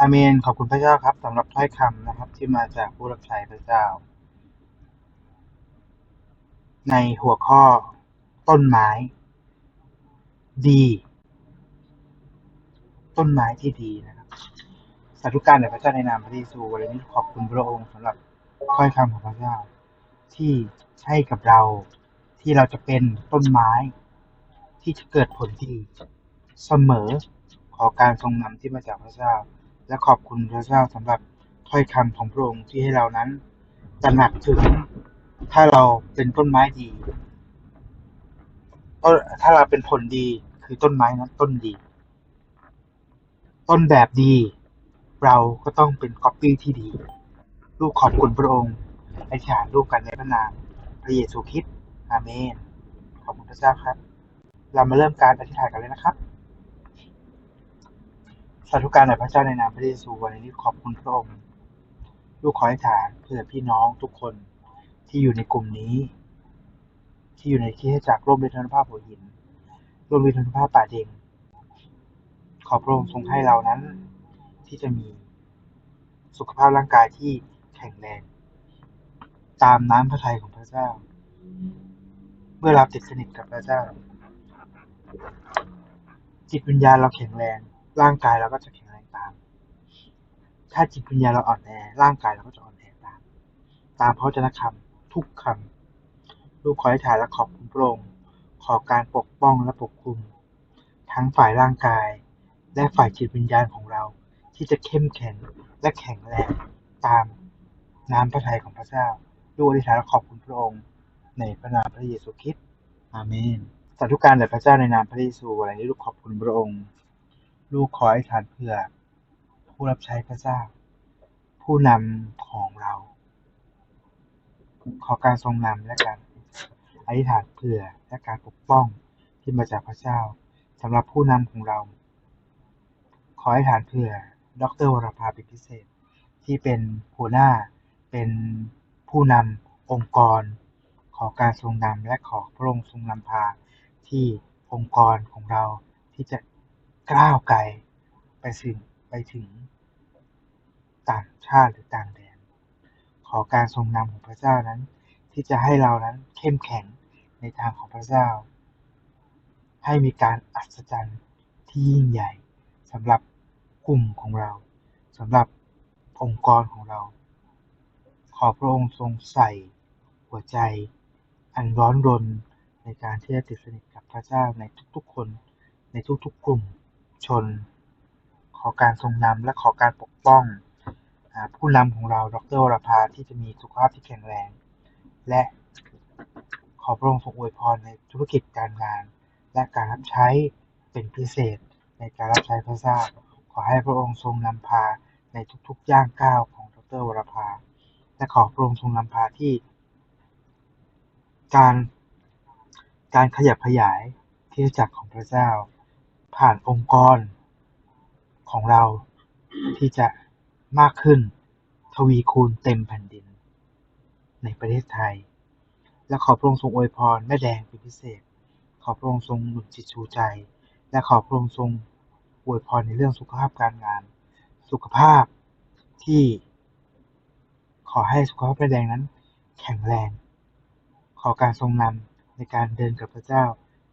อาเมน ขอบคุณพระเจ้าครับสำหรับถ้อยคำนะครับ ที่มาจากผู้รับใช้พระเจ้า ในหัวข้อต้นไม้ ดี ต้นไม้ที่ดีนะครับสาธุการแด่พระเจ้าในนามพระเยซูวันนี้ขอบคุณพระองค์สำหรับถ้อยคำของพระเจ้า ที่ให้กับเราที่เราจะเป็นต้นไม้ ที่จะเกิดผลดีเสมอขอการทรงนำที่มาจากพระเจ้า และขอบคุณพระเจ้าสำหรับถ้อยคำของพระองค์ที่ให้เรานั้นตระหนักถึงถ้าเราเป็นต้นไม้ดีต้นถ้าเราเป็นผลดีคือต้นไม้นั้นต้นดี ต้นแบบดี เราก็ต้องเป็นก๊อปปี้ที่ดี ลูกขอบคุณพระองค์ไอธิษฐานลูกกันในพระนามพระเยซูคริสต์อาเมน ขอบคุณพระเจ้าครับ เรามาเริ่มการอธิษฐานกันเลยนะครับ สาธุการในพระเจ้าในนามพระเยซูวันนี้ขอบคุณพระองค์ลูกขออธิษฐานเพื่อพี่น้องทุกคนที่อยู่ในกลุ่มนี้ ที่อยู่ในที่ให้จากร่วมเวทนภาพหัวหินร่วมเวทนภาพป่าเด็งขอพระองค์ทรงให้เรานั้น ที่จะมีสุขภาพร่างกายที่แข็งแรงตามน้ำพระทัยของพระเจ้า เมื่อเราติดสนิทกับพระเจ้า จิตวิญญาณเราแข็งแรง ร่างกายเราก็จะแข็งแรงตาม ถ้าจิตวิญญาณเราอ่อนแอ ร่างกายเราก็จะอ่อนแอตาม ตามพระวจนะคำทุกคำลูกขอให้ถ่ายและขอบคุณพระองค์ขอการปกป้องและปกคุม ทั้งฝ่ายร่างกาย และฝ่ายจิตวิญญาณของเรา ที่จะเข้มแข็งและแข็งแรงตามน้ำพระทัยของพระเจ้าลูกอธิษฐานและขอบคุณพระองค์ในพระนามพระเยซูคริสต์อาเมนสาธุการแด่พระเจ้าในนามพระเยซูวันนี้ลูกขอบคุณพระองค์ ลูกขออธิษฐานเพื่อ ผู้รับใช้พระเจ้า ผู้นำของเรา ขอการทรงนำและการอธิษฐานเผื่อและการปกป้องที่มาจากพระเจ้าสำหรับผู้นำของเรา ขออธิษฐานเผื่อ ดรวรภาเป็นพิเศษ ที่เป็นหัวหน้าเป็นผู้นำองค์กร ขอการทรงนำและขอพระองค์ทรงนำพาที่องค์กรของเราที่จะ ก้าวไกลไปถึงไปถึงต่างชาติหรือต่างแดน ขอการทรงนำของพระเจ้านั้น ที่จะให้เรานั้นเข้มแข็งในทางของพระเจ้า ให้มีการอัศจรรย์ที่ยิ่งใหญ่สำหรับกลุ่มของเราสำหรับองค์กรของเรา ขอพระองค์ทรงใส่หัวใจ อันร้อนรนในการที่จะติดสนิทกับพระเจ้าในทุกๆคนในทุกๆกลุ่ม ชน ขอการทรงนำและขอการปกป้องอผู้นำของเราดรวรภาที่จะมีสุขภาพที่แข็งแรง และขอพระองค์ทรงอวยพรในธุรกิจการงาน และการรับใช้เป็นพิเศษในการรับใช้พระเจ้าขอให้พระองค์ทรงนำพาในทุกๆย่างก้าวของดรวรภาและขอพระองค์ทรงนำพาที่ การการขยับขยายที่จักรของพระเจ้า ผ่านองค์กรของเราที่จะมากขึ้นทวีคูณเต็มแผ่นดิน ในประเทศไทย และขอพระองค์ทรงอวยพรแม่แดงเป็นพิเศษ ขอพระองค์ทรงหนุนจิตชูใจ และขอพระองค์ทรงอวยพรในเรื่องสุขภาพการงาน สุขภาพที่ ขอให้สุขภาพแม่แดงนั้น แข็งแรง ขอการทรงนำในการเดินกับพระเจ้า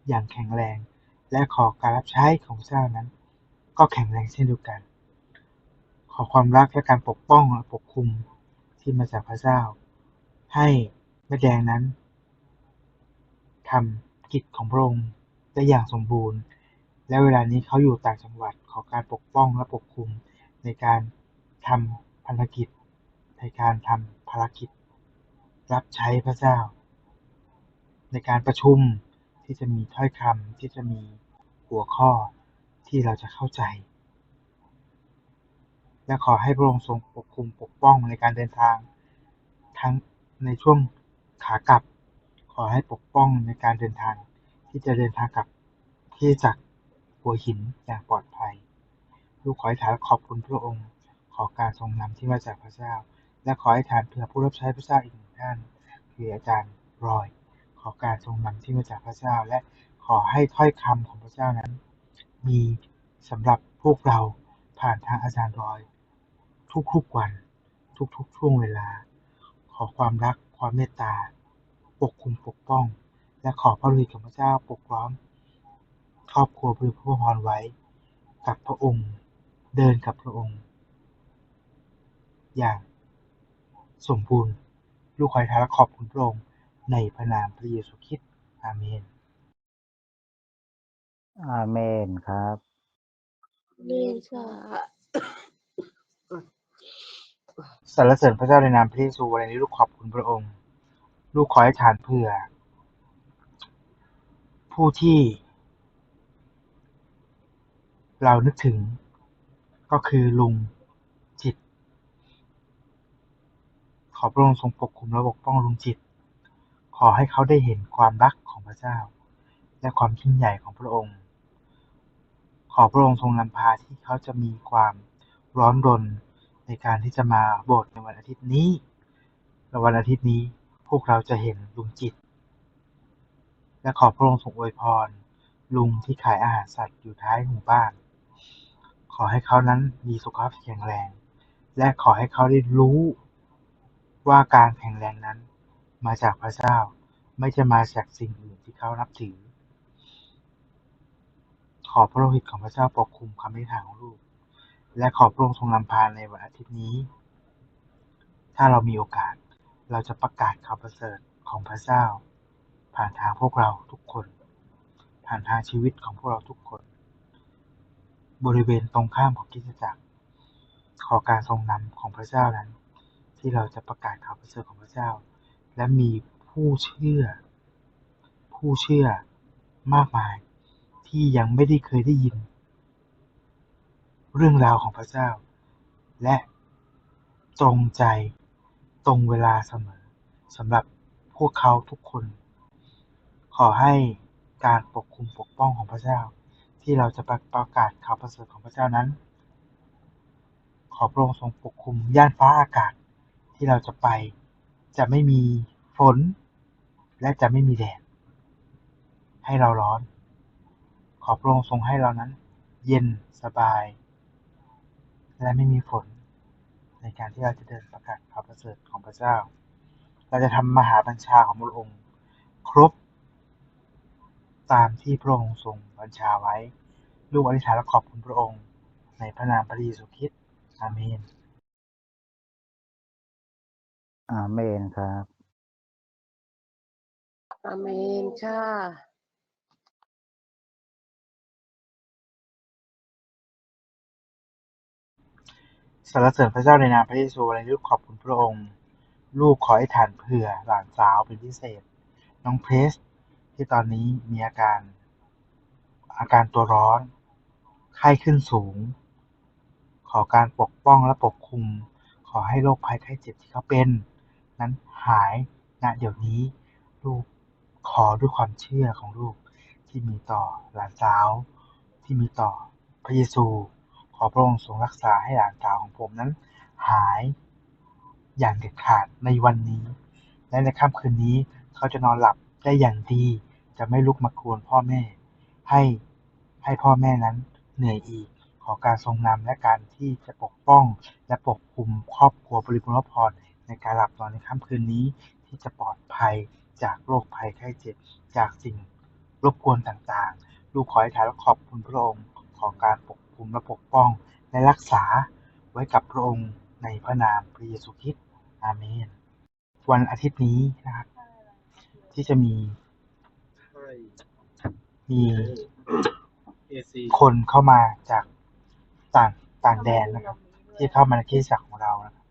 อย่างแข็งแรง และขอการรับใช้ของพระเจ้านั้น ก็แข็งแรงเช่นเดียวกัน ขอความรักและการปกป้องและปกคุมที่มาจากพระเจ้า ให้แม่แดงนั้นทำกิจของพระองค์ได้อย่างสมบูรณ์ และเวลานี้เขาอยู่ต่างจังหวัดขอการปกป้องและปกคุมในการทำภารกิจ ในการทำภารกิจ รับใช้พระเจ้า ในการประชุมที่จะมีถ้อยคำที่จะมี หัวข้อที่เราจะเข้าใจ และขอให้พระองค์ทรงปกคุมปกป้องในการเดินทาง ทั้งในช่วงขากลับ ขอให้ปกป้องในการเดินทาง ที่จะเดินทางกลับที่จากหัวหินอย่างปลอดภัย ลูกขอให้ฐานขอบคุณพระองค์ ขอการทรงนำที่มาจากพระเจ้า และขอให้ฐานเผื่อผู้รับใช้พระเจ้าอีกหนึ่งท่านคืออาจารย์รอย ขอการทรงนำที่มาจากพระเจ้าและ ขอให้ถ้อยคำของพระเจ้านั้น มีสำหรับพวกเราผ่านทางอาจารย์รอย ทุกๆวัน ทุกๆช่วงเวลา ขอความรักความเมตตา ปกคุมปกป้อง และขอพระฤทธิ์ของพระเจ้าปกล้อม ครอบครัวบริพระพรไว้ กับพระองค์เดินกับพระองค์ อย่างสมบูรณ์ ลูกขออธิษฐาและขอบคุณพระองค์ในพระนามพระเยซูคริสต์อาเมน อาเมนครับนี่ค่ะสรรเสริญพระเจ้าในนามพระเยซูวันนี้ลูกขอบคุณพระองค์ ลูกขอให้ฐานเพื่อ ผู้ที่ เรานึกถึง ก็คือลุงจิต ขอพระองค์ทรงปกคุมและปกป้องลุงจิต ขอให้เขาได้เห็นความรักของพระเจ้า และความยิ่งใหญ่ของพระองค์ ขอพระองค์ทรงนำพาที่เขาจะมีความร้อนรนในการที่จะมาโบสถ์ในวันอาทิตย์นี้และวันอาทิตย์นี้พวกเราจะเห็นลุงจิต และขอพระองค์ทรงอวยพร ลุงที่ขายอาหารสัตว์อยู่ท้ายหมู่บ้าน ขอให้เขานั้นมีสุขภาพแข็งแรง และขอให้เขาได้รู้ว่าการแข็งแรงนั้น มาจากพระเจ้าไม่จะมาจากสิ่งอื่นที่เขานับถือ อพระโลหิตของพระเจ้าปกคุมคำอธิษฐานของลูก และขอพระองค์ทรงนำพาในวันอาทิตย์นี้ ถ้าเรามีโอกาส เราจะประกาศข่าวประเสริฐของพระเจ้า ผ่านทางพวกเราทุกคน ผ่านทางชีวิตของพวกเราทุกคน บริเวณตรงข้ามของคริสตจักร ขอการทรงนำของพระเจ้านั้น ที่เราจะประกาศข่าวประเสริฐของพระเจ้า และมีผู้เชื่อ ผู้เชื่อมากมาย ที่ยังไม่ได้เคยได้ยิน เรื่องราวของพระเจ้า และตรงใจตรงเวลาเสมอสำหรับพวกเขาทุกคน ขอให้การปกคุมปกป้องของพระเจ้า ที่เราจะประกาศข่าวประเสริฐของพระเจ้านั้น ขอพระองค์ทรงปกคุมย่านฟ้าอากาศที่เราจะไปจะไม่มีฝน และจะไม่มีแดดให้เราร้อน ขอพระองค์ทรงให้เรานั้น เย็นสบาย และไม่มีฝน ในการที่เราจะเดินประกาศข่าวประเสริฐของพระเจ้า เราจะทำมหาบัญชาของพระองค์ ครบ ตามที่พระองค์ทรงบัญชาไว้ ลูกอธิษฐานและขอบคุณพระองค์ ในพระนามพระเยซูคริสต์อาเมนอาเมนครับ อาเมนค่ะ สรรเสริญพระเจ้าในนามพระเยซูวันนี้ลูกขอบคุณพระองค์ ลูกขอให้ฐานเผื่อหลานสาวเป็นพิเศษ น้องเพรสที่ตอนนี้มีอาการ อาการตัวร้อน ไข้ขึ้นสูง ขอการปกป้องและปกคุม ขอให้โรคภัยไข้เจ็บที่เขาเป็น นั้นหายณเดี๋ยวนี้ ลูกขอด้วยความเชื่อของลูกที่มีต่อหลานสาว ที่มีต่อพระเยซู ขอพระองค์ทรงรักษาให้หลานสาวของผมนั้น หายอย่างเด็ดขาดในวันนี้ และในค่ำคืนนี้เขาจะนอนหลับได้อย่างดี จะไม่ลุกมากวนพ่อแม่ ให้ให้พ่อแม่นั้นเหนื่อยอีก ขอการทรงนำและการที่จะปกป้องและปกคุมครอบครัวบริบูรณ์พรในการหลับนอนในค่ำคืนนี้ที่จะปลอดภัยจากโรคภัยไข้เจ็บจากสิ่งรบกวนต่างๆ ลูกขอให้ทานและขอบคุณพระองค์ ขอการปก คุมและปกป้อง และรักษาไว้กับพระองค์ในพระนามพระเยซูคริสต์อาเมน วันอาทิตย์นี้นะครับ ที่จะมีมีคนเข้ามาจากต่างต่างแดนนะครับ ที่เข้ามาในคริสตจักของเรานะครับ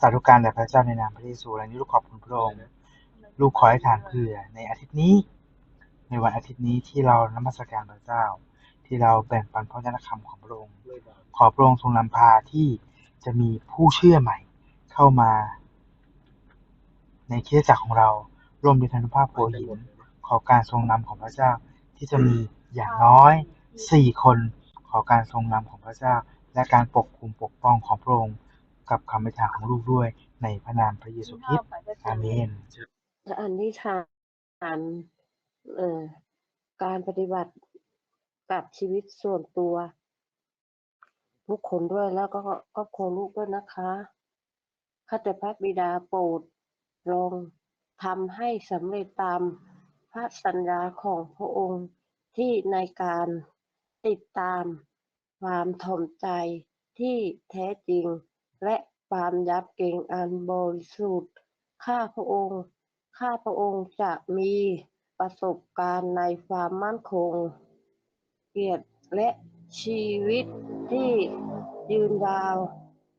สาธุการแด่พระเจ้าในนามพระเยซูและนี้ลูกขอบคุณพระองค์ลูกขอให้ฐานเผื่อในอาทิตย์นี้ ในวันอาทิตย์นี้ที่เรานมัสการพระเจ้า ที่เราแบ่งปันพระวจนะคำของพระองค์ ขอพระองค์ทรงนำพาที่จะมีผู้เชื่อใหม่เข้ามา ในคริสจักรของเราร่วมดิธนุภาพหัวหินขอการทรงนำของพระเจ้าที่จะมีอย่างน้อยสี่คนขอการทรงนำของพระเจ้า และการปกคุมปกป้องของพระองค์กับคำอธิษฐานของลูกด้วยในพระนามพระเยซูคริสต์อาเมนและอันที่ฐานเอ่อการปฏิบัติ กับชีวิตส่วนตัวทุกคนด้วยแล้วก็ครอบครัวลูกด้วยนะคะข้าแต่พระบิดาโปรดลงทำให้สำเร็จตามพระสัญญาของพระองค์ที่ในการติดตามความถ่อมใจที่แท้จริง และความยับเกรงอันบริสุทธิ์ข้าพระองค์ ข้าพระองค์จะมีประสบการณ์ในความมั่นคง กียรติและชีวิตที่ยืนยาว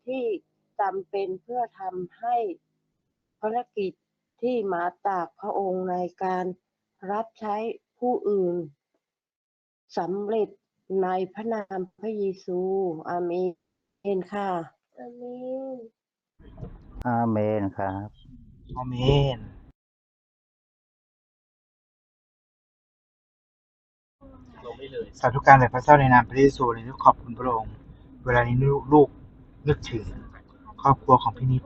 ที่จำเป็นเพื่อทำให้ภารกิจที่มาจากพระองค์ในการรับใช้ผู้อื่นสำเร็จในพระนามพระเยซูอาเมนเห็นค่ะอาเมนอาเมนครับอาเมน ได้เลย สาธุการแด่พระเจ้าในนามพระเยซูในทุกขอบคุณพระองค์เวลานี้ลูกนึกถึงครอบครัวของพี่นิด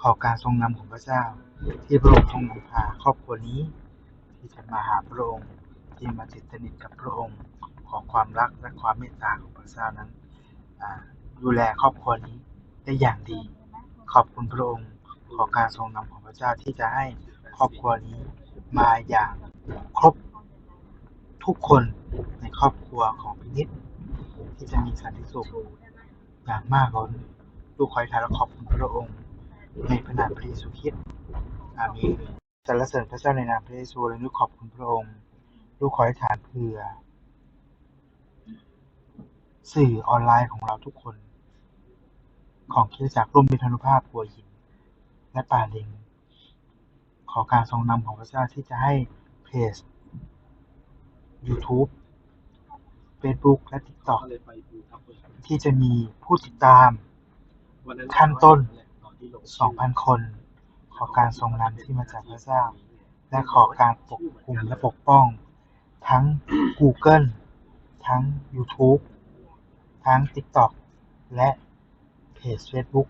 ขอการทรงนำของพระเจ้า ที่พระองค์ทรงนำพาครอบครัวนี้ ที่จะมาหาพระองค์ที่มาติดสนิทกับพระองค์ขอความรักและความเมตตาของพระเจ้านั้นดูแลครอบครัวนี้ได้อย่างดี ขอบคุณพระองค์ขอการทรงนำของพระเจ้าที่จะให้ครอบครัวนี้มาอย่างครบ ทุกคนในครอบครัวของพินิษที่จะมีสันติสุขอย่างมากล้นลูกขอให้ทานและขอบคุณพระองค์ ในพระนามพระเยซูคริสต์อาเมนสรรเสริญพระเจ้าในนามพระเยซูและลูกขอบคุณพระองค์ ลูกขอให้ทานเพื่อ สื่อออนไลน์ของเราทุกคน ของคริสตจักร่วมมิตรอนุภาพหัวหิน และป่าเล็งขอการทรงนำของพระเจ้าที่จะให้เพจ YouTube Facebook และ TikTok ก็เลยไปดูทับเบิร์ที่จะมีผู้ติดตามวันนั้นขั้นต้นตอนที่ลง2,000 คน ขอการทรงนำที่มาจากพระเจ้า และขอการปกคุมและปกป้อง ทั้ง Google ทั้ง YouTube ทั้ง TikTok และเพจ Facebook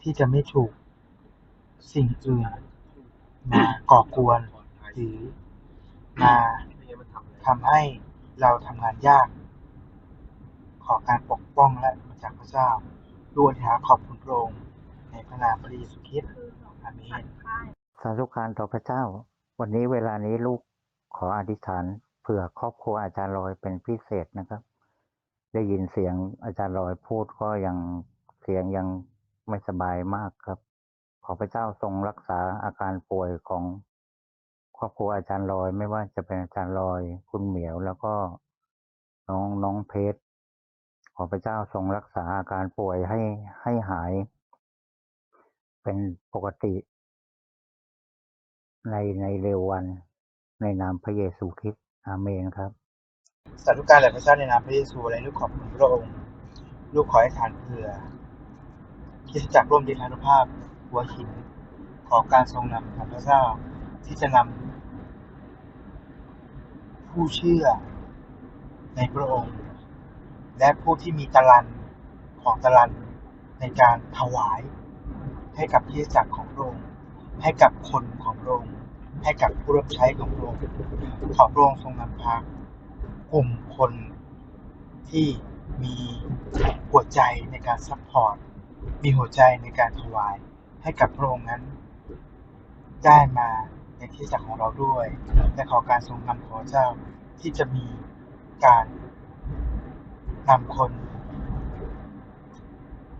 ที่จะไม่ถูกสิ่งอื่นมาก่อกวนหรือมาไม่งั้นมัน ทำให้เราทำงานยาก ขอการปกป้องและมาจากพระเจ้าด้วยอธิษฐาขอบคุณพระองค์ในพระนามพระเยซูคริสต์อาเมนสาธุการต่อพระเจ้า วันนี้เวลานี้ลูกขออธิษฐานเผื่อครอบครัวอาจารย์ลอยเป็นพิเศษนะครับ ได้ยินเสียงอาจารย์ลอยพูดก็ยังเสียงยังไม่สบายมากครับ ขอพระเจ้าทรงรักษาอาการป่วยของ ครอบครัวอาจารย์ลอยไม่ว่าจะเป็นอาจารย์ลอย คุณเหมียวแล้วก็น้องน้องเพชรขอพระเจ้าทรงรักษาอาการป่วยให้ให้หาย เป็นปกติ ในในเร็ววันในนามพระเยซูคริสต์อาเมนครับสาธุการแด่พระเจ้าในนามพระเยซูและลูกขอบคุณพระองค์ลูกขอให้ทานเพื่อคริสตจักร่วมดิทานุภาพหัวหินขอการทรงนำของพระเจ้าที่จะนำ ผู้เชื่อในพระองค์ และผู้ที่มีตะลันของตะลันในการถวาย ให้กับคริจักรของพระองค์ให้กับคนของพระองค์ให้กับผู้รับใช้ของพระองค์ขอพระองค์ทรงนำพากลุ่มคนที่มีหัวใจในการซัพพอร์ต มีหัวใจในการถวายให้กับพระองค์นั้น ได้มา ในที่จักรของเราด้วย และขอการทรงนำของพระเจ้าที่จะมีการนำคน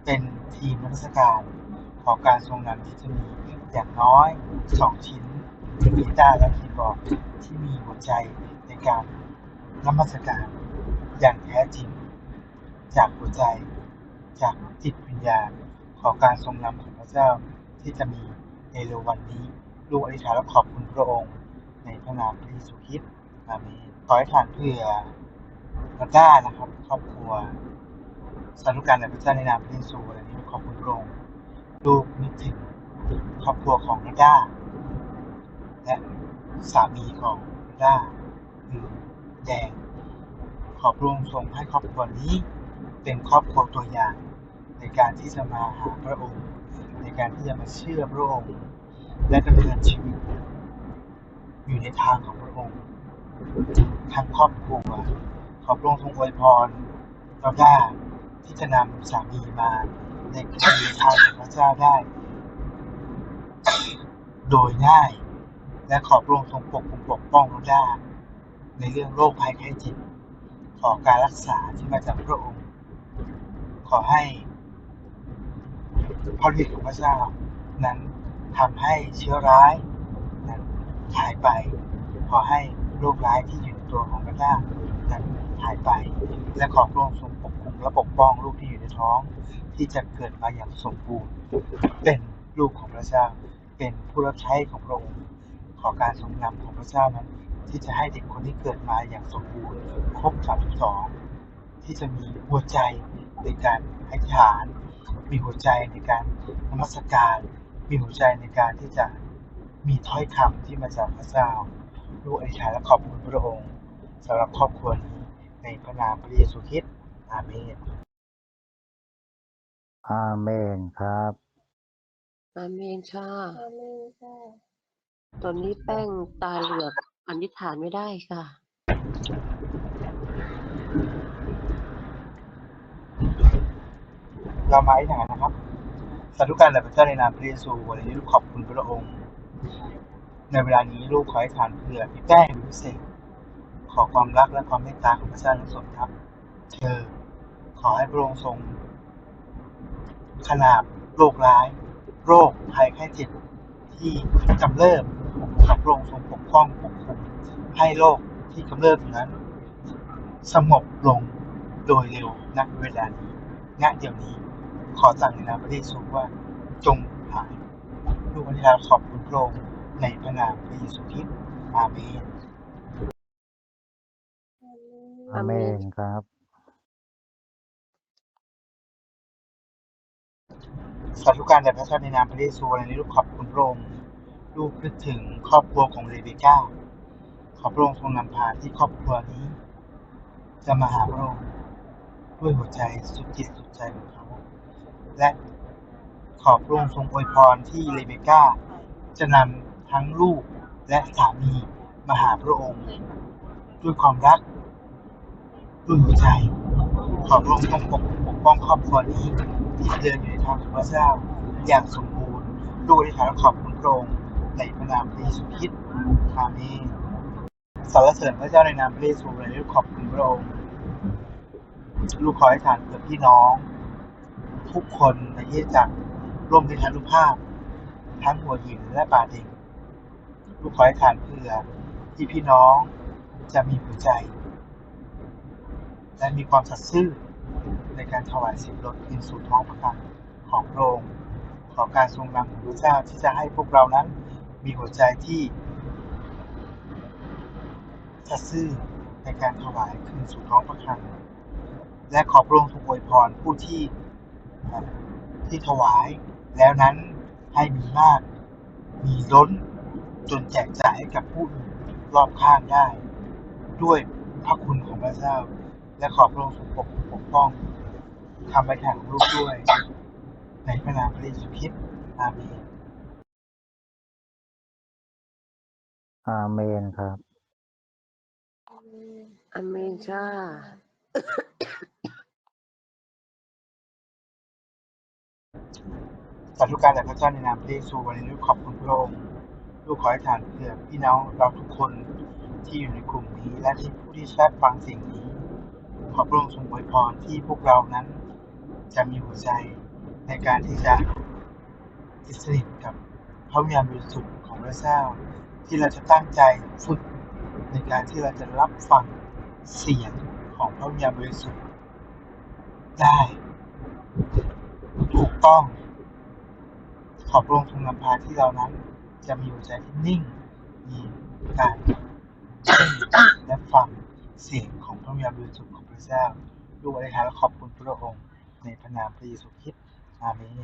เป็นทีมนักวิชาการขอการทรงนำที่จะมีอย่างน้อยสองชิ้นคือกีตาร์และคีย์บอร์ดที่มีหัวใจในการนมัสการอย่างแท้จริง จากหัวใจจากจิตวิญญาณขอการทรงนำของพระเจ้าที่จะมีในเร็ววันนี้ ลูกอธิษฐานและขอบคุณพระองค์ ในพระนามพระเยซูคริสต์อาเมนขอให้ทานเพื่อพระด้านะครับครอบครัวสาธุการในพระเจ้าในนามพระเยซูและนี้ขอบคุณพระองค์ลูกนึกถึงครอบครัวของพระด้าและสามีของพระด้าคือแดงขอบพระองค์ทรงให้ครอบครัวนี้เป็นครอบครัวตัวอย่างในการที่จะมาหาพระองค์ ในการที่จะมาเชื่อพระองค์ และดำเนินชีวิต อยู่ในทางของพระองค์ทั้งครอบครัวขอพระองค์ทรงอวยพรเราได้ที่จะนำสามีมาในในทางของพระเจ้าได้ โดยง่าย และขอพระองค์ทรงปกคุมปกป้องเราได้ในเรื่องโรคภัยไข้เจ็บขอการรักษาที่มาจากพระองค์ ขอให้พระฤทธิ์ของพระเจ้านั้น ทำให้เชื้อร้ายหายไปขอให้โรคร้ายที่อยู่ในตัวของพระเจ้านั้นหายไป และขอพระองค์ทรงปกคุมและปกป้องลูกที่อยู่ในท้อง ที่จะเกิดมาอย่างสมบูรณ์ เป็นลูกของพระเจ้า เป็นผู้รับใช้ของพระองค์ ขอการทรงนำของพระเจ้านั้น ที่จะให้เด็กคนที่เกิดมาอย่างสมบูรณ์ ครบ32ที่จะมีหัวใจในการอธิษฐานมีหัวใจในการนมัสการ มีหัวใจในการที่จะมีถ้อยคำที่มาจากพระเจ้า ลูกอธิษฐานและขอบคุณพระองค์สำหรับครอบครัวนี้ในพระนามพระเยซูคริสต์อาเมนอาเมนครับอาเมนค่ะตอนนี้แป้งตาเหลือกอธิษฐานไม่ได้ค่ะเรามาอธิษฐานนะครับ สาธุการแด่พระเจ้าในนามพระเยซูวันนี้ลูกขอบคุณพระองค์ ในเวลานี้ลูกขอให้ทานเพื่อพี่แป้งเป็นพิเศษ ขอความรักและความเมตตาของพระเจ้านั้นสมทับ เธอ ขอให้พระองค์ทรง ขนาบโรคร้าย โรคภัยไข้เจ็บที่กำเริบขอพระองค์ทรงปกป้องปกคุมให้โรคที่กำเริบนั้น สงบลงโดยเร็วณเวลานี้ณเดี๋ยวนี้ ขอสั่งในนามพระเยซูว่าจงหายลูกอธิษฐานขอบคุณพระองค์ในพระนามพระเยซูคริสต์อาเมนอาเมนครับ สาธุการแด่พระเจ้าในนามพระเยซูในนี้ลูกขอบคุณพระองค์ลูกนึกถึงครอบครัวของเรเบคก้า ขอพระองค์ทรงนำพาที่ครอบครัวนี้ จะมาหาพระองค์ด้วยหัวใจสุดจิตสุดใจของเขา และขอพระองค์ทรงอวยพรที่เรเบก้า จะนำทั้งลูกและสามีมาหาพระองค์ ด้วยความรักด้วยหัวใจขอพระองค์ทรงปกปกป้องครอบครัวนี้ที่เดินอยู่ในทางของพระเจ้าอย่างสมบูรณ์ด้วยที่ฐานขอบคุณพระองค์ในพระนามพระเยซูคริสต์อาเมนสรรเสริญพระเจ้าในนามพระเยซูในลูกขอบคุณพระองค์ลูกขอให้ทานเพื่อพี่น้อง ทุกคนในที่จักรร่วมในทานุภาพ ทั้งหัวหินและป่าดิงลูกขอให้ทานเพื่อที่พี่น้องจะมีหัวใจ และมีความสัตย์ซื่อในการถวายสิบรถคืนสู่ท้องพระคลังของพระองค์ขอการทรงนำของพระเจ้าที่จะให้พวกเรานั้น มีหัวใจที่สัตย์ซื่อในการถวายคืนสู่ท้องพระคลังและขอพระองค์ทรงอวยพรผู้ที่ ที่ถวายแล้วนั้นให้มีมาก มีล้น จนแจกจ่ายให้กับผู้อื่นรอบข้างได้ ด้วยพระคุณของพระเจ้า และขอพระองค์ทรงปกปกป้องทำไปแทนของลูกด้วย ในพระนามพระเยซูคริสต์อาเมนอาเมนครับอาเมนค่ะ สาธุการแด่พระเจ้าในนามพระเยซู วันนี้ลูกขอบคุณพระองค์ ลูกขอให้ทานเพื่อพี่น้องเราทุกคนที่อยู่ในกลุ่มนี้ และที่ผู้ที่แทบฟังสิ่งนี้ ขอพระองค์ทรงอวยพรที่พวกเรานั้น จะมีหัวใจในการที่จะติสนิกับพระวิญญาณบริสุทธิ์ของพระเจ้า ที่เราจะตั้งใจฝึกในการที่เราจะรับฟังเสียงของพระวิญญาณบริสุทธิ์ได้ ต้อง ขอพระองค์ทรงนำพาที่เรานั้น จะมีหัวใจที่นิ่งมีการนิ่งและฟังเสียงของพระวิญญาณบริสุทธิ์ของพระเจ้าด้วยอธิษฐานและขอบคุณพระองค์ในพระนามพระเยซูคริสต์อาเมน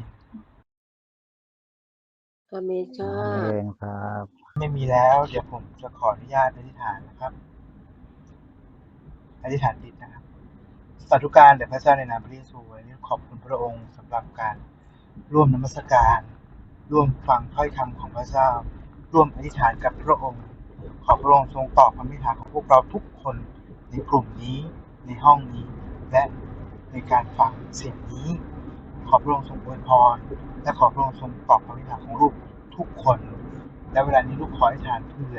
อาเมนค่ะอาเมนครับ ไม่มีแล้ว เดี๋ยวผมจะขออนุญาตอธิษฐานนะครับอธิษฐานติดนะครับ สาธุการแด่พระเจ้าในนามพระเยซูนี้ขอบคุณพระองค์สำหรับการร่วมนมัสการ ร่วมฟังถ้อยคำของพระเจ้า ร่วมอธิษฐานกับพระองค์ ขอพระองค์ทรงตอบคำอธิษฐานของพวกเราทุกคนในกลุ่มนี้ในห้องนี้ และในในการฟังเสียงนี้ ขอพระองค์ทรงอวยพรและขอพระองค์ทรงตอบคำอธิษฐานของลูกทุกคน และเวลานี้ลูกขออธิษฐานเพื่อ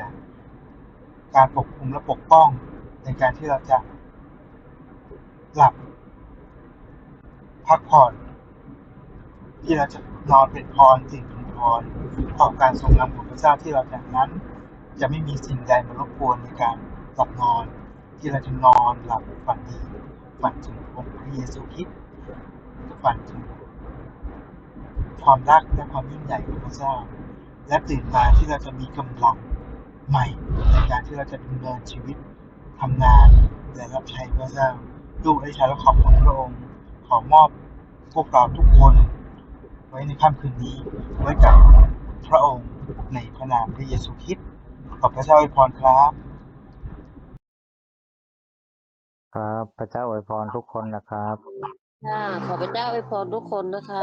การปกคุมและปกป้องในการที่เราจะ หลับ พักผ่อนที่เราจะนอนเป็นพรสิ่งเป็นพรขอบการทรงนำของพระเจ้าที่เราจากนั้น จะไม่มีสิ่งใดมารบกวนในการหลับนอน ที่เราจะนอนหลับฝันดีฝันถึงองค์พระเยซูคริสต์ฝันถึงความรักและความยิ่งใหญ่ของพระเจ้า และตื่นมาที่เราจะมีกำลังใหม่ในการที่เราจะดำเนินชีวิตทำงานและรับใช้พระเจ้า ลูกอธิษฐานและขอบคุณพระองค์ขอมอบพวกเราทุกคน ไว้ในค่ำคืนนี้ ไว้กับพระองค์ในพระนามพระเยซูคริสต์ขอบพระเจ้าอวยพรครับ ครับพระเจ้าอวยพรทุกคนนะครับ ค่ะขอพระเจ้าอวยพรทุกคนนะคะ